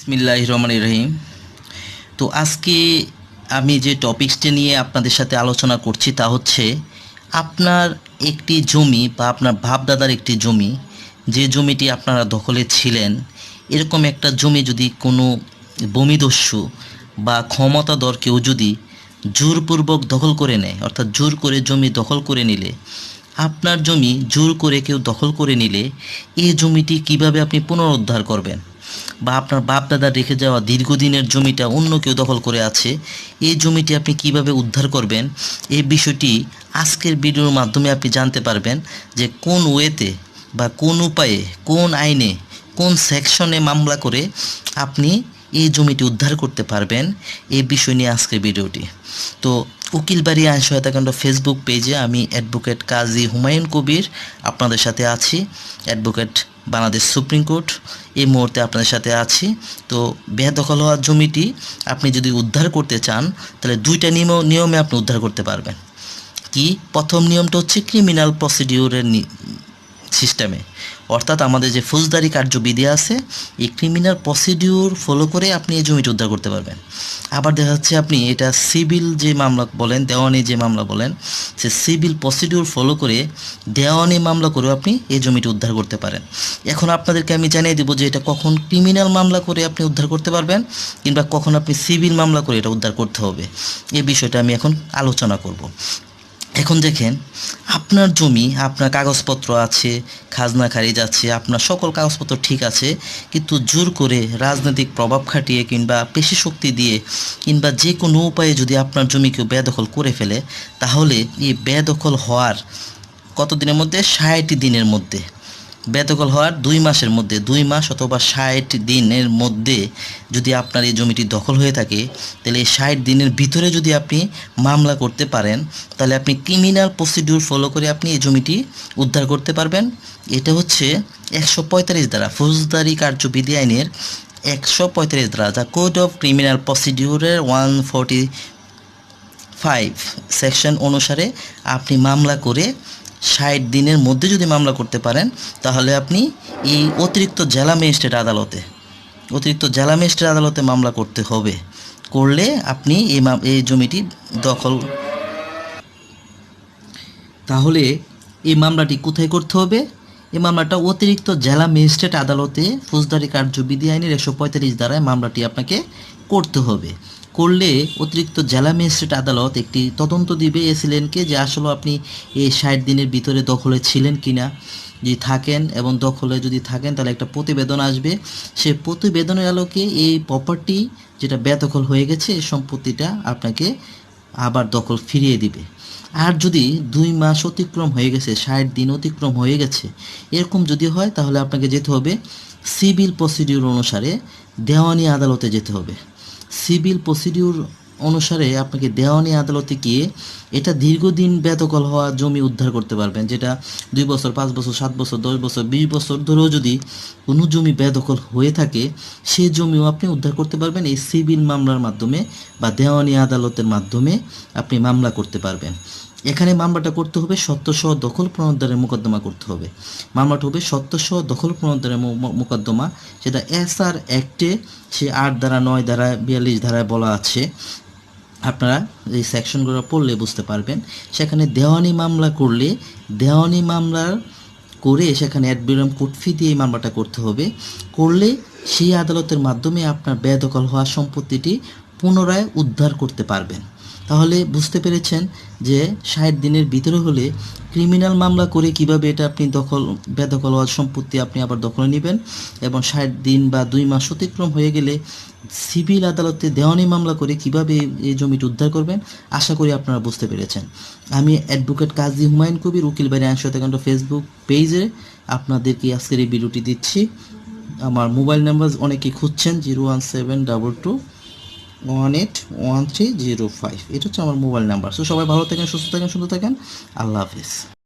বিসমিল্লাহ রহমান রহিম। তো আজকে আমি যে টপিকসটি নিয়ে আপনাদের সাথে আলোচনা করছি তা হচ্ছে আপনার একটি জমি বা আপনার ভাবদাদার একটি জমি, যে জমিটি আপনারা দখলে ছিলেন, এরকম একটা জমি যদি কোনো ভূমিদস্যু বা ক্ষমতাধর কেউ যদি জোরপূর্বক দখল করে নেয়, অর্থাৎ জোর করে জমি দখল করে নিলে, আপনার জমি জোর করে কেউ দখল করে নিলে, এই জমিটি কীভাবে আপনি পুনরুদ্ধার করবেন? বা আপনার বাপ দাদা রেখে যাওয়া দীর্ঘদিনের জমিটা অন্য কেউ দখল করে আছে, এই জমিটি আপনি কীভাবে উদ্ধার করবেন? এই বিষয়টি আজকের ভিডিওর মাধ্যমে আপনি জানতে পারবেন যে কোন ওয়েতে বা কোন উপায়ে, কোন আইনে, কোন সেকশনে মামলা করে আপনি এই জমিটি উদ্ধার করতে পারবেন, এই বিষয় নিয়ে আজকের ভিডিওটি। তো উকিলবাড়ি আইন সহায়তা কেন্দ্র ফেসবুক পেজে আমি অ্যাডভোকেট কাজী হুমায়ুন কবির আপনাদের সাথে আছি। অ্যাডভোকেট বাংলাদেশ সুপ্রিম কোর্ট এই মুহূর্তে আপনাদের সাথে আছি। তো বেদখল হওয়া জমিটি আপনি যদি উদ্ধার করতে চান, তাহলে দুইটা নিয়ম, নিয়মে আপনি উদ্ধার করতে পারবেন। কি? প্রথম নিয়মটা হচ্ছে ক্রিমিনাল প্রসিডিউরের সিস্টেমে। অর্থাৎ আমাদের যে ফৌজদারি কার্যবিধি আছে, এই ক্রিমিনাল প্রসিডিউর ফলো করে আপনি এই জমিটি উদ্ধার করতে পারবেন। আবার দেখা যাচ্ছে আপনি এটা সিভিল যে মামলা বলেন, দেওয়ানি যে মামলা বলেন, সে সিভিল প্রসিডিউর ফলো করে দেওয়ানি মামলা করেও আপনি এই জমিটি উদ্ধার করতে পারেন। এখন আপনাদেরকে আমি জানিয়ে দেবো যে এটা কখন ক্রিমিনাল মামলা করে আপনি উদ্ধার করতে পারবেন, কিংবা কখন আপনি সিভিল মামলা করে এটা উদ্ধার করতে হবে। এই বিষয়টা আমি এখন আলোচনা করব। এখন দেখেন, আপনার জমি, আপনার কাগজপত্র আছে, খাজনা খারিজ আছে, আপনার সকল কাগজপত্র ঠিক আছে, কিন্তু জোর করে রাজনৈতিক প্রভাব খাটিয়ে কিংবা পেশি শক্তি দিয়ে কিংবা যে কোনো উপায়ে যদি আপনার জমি কেউ বেদখল করে ফেলে, তাহলে এই বেদখল হওয়ার কতদিনের মধ্যে? ষাট দিনের মধ্যে। বেদখল হওয়ার দুই মাসের মধ্যে, দুই মাস অথবা ষাট দিনের মধ্যে যদি আপনার এই জমিটি দখল হয়ে থাকে, তাহলে এই ষাট দিনের ভিতরে যদি আপনি মামলা করতে পারেন, তাহলে আপনি ক্রিমিনাল প্রসিডিউর ফলো করে আপনি এই জমিটি উদ্ধার করতে পারবেন। এটা হচ্ছে একশো পঁয়তাল্লিশ দ্বারা ফৌজদারি কার্যবিধি আইনের একশো পঁয়তাল্লিশ দ্বারা, যা কোড অফ ক্রিমিনাল প্রসিডিউরের ওয়ান ফোরটি ফাইভ সেকশন অনুসারে আপনি মামলা করে ষাট দিনের মধ্যে যদি মামলা করতে পারেন, তাহলে আপনি এই অতিরিক্ত জেলা ম্যাজিস্ট্রেট আদালতে, অতিরিক্ত জেলা ম্যাজিস্ট্রেট আদালতে মামলা করতে হবে। করলে আপনি এই এই জমিটি দখল। তাহলে এই মামলাটি কোথায় করতে হবে? এই মামলাটা অতিরিক্ত জেলা ম্যাজিস্ট্রেট আদালতে ফৌজদারি কার্যবিধি আইনের একশো পঁয়তাল্লিশ দ্বারায় মামলাটি আপনাকে করতে হবে। করলে অতিরিক্ত জেলা ম্যাজিস্ট্রেট আদালত একটি তদন্ত দিবে। এসিলেনকে যে আসলে আপনি এই ষাট দিনের ভিতরে দখলে ছিলেন কিনা। যদি থাকেন এবং দখলে যদি থাকেন, তাহলে একটা প্রতিবেদন আসবে। সে প্রতিবেদনের আলোকে এই প্রপার্টি যেটা বেদখল হয়ে গেছে এই সম্পত্তিটা আপনাকে আবার দখল ফিরিয়ে দিবে। আর যদি দুই মাস অতিক্রম হয়ে গেছে, ষাট দিন অতিক্রম হয়ে গেছে, এরকম যদি হয়, তাহলে আপনাকে যেতে হবে। সিভিল প্রসিডিউর অনুসারে দেওয়ানি আদালতে যেতে হবে। সিভিল প্রসিডিউর অনুসারে আপনাকে দেওয়ানি আদালতে গিয়ে এটা দীর্ঘদিন বেতকল হওয়া জমি উদ্ধার করতে পারবেন, যেটা দুই বছর, পাঁচ বছর, সাত বছর, দশ বছর, বিশ বছর ধরেও যদি কোনো জমি বেদখল হয়ে থাকে, সে জমিও আপনি উদ্ধার করতে পারবেন এই সিভিল মামলার মাধ্যমে বা দেওয়ানি আদালতের মাধ্যমে আপনি মামলা করতে পারবেন। এখানে মামলাটা করতে হবে সত্যসহ দখল পুনরুদ্ধারের মোকদ্দমা করতে হবে। মামলাটা হবে সত্যসহ দখল মো- মোকদ্দমা। সেটা এস আর অ্যাক্টে, সে আট ধারা, নয় ধারা, বিয়াল্লিশ ধারায় বলা আছে। আপনারা এই সেকশনগুলো পড়লে বুঝতে পারবেন। সেখানে দেওয়ানি মামলা করলে, দেওয়ানি মামলার করে সেখানে অ্যাডমিরাম কোর্ট ফি দিয়ে মামলাটা করতে হবে। করলে সেই আদালতের মাধ্যমে আপনার বেদখল হওয়া সম্পত্তিটি পুনরায় উদ্ধার করতে পারবেন। তাহলে বুঝতে পেরেছেন যে ষাট দিনের ভিতরে হলে ক্রিমিনাল মামলা করে কীভাবে এটা আপনি দখল, বেদখল হওয়ার সম্পত্তি আপনি আবার দখলে নেবেন এবং ষাট দিন বা দুই মাস অতিক্রম হয়ে গেলে সিভিল আদালতে দেওয়ানি মামলা করে কীভাবে এই- জমিটি উদ্ধার করবেন, আশা করি আপনারা বুঝতে পেরেছেন। আমি অ্যাডভোকেট কাজী হুমায়ুন কবির, উকিল বাড়ি আইন সত্যাকাণ্ড ফেসবুক পেজে আপনাদেরকে আজকের এই ভিডিওটি দিচ্ছি। আমার মোবাইল নাম্বার অনেকেই খুঁজছেন zero one seven double two one eight one three zero five এটা হচ্ছে আমার মোবাইল নাম্বার সো সবাই ভালো থাকেন, সুস্থ থাকেন, সুন্দর থাকেন। আল্লাহ হাফিজ।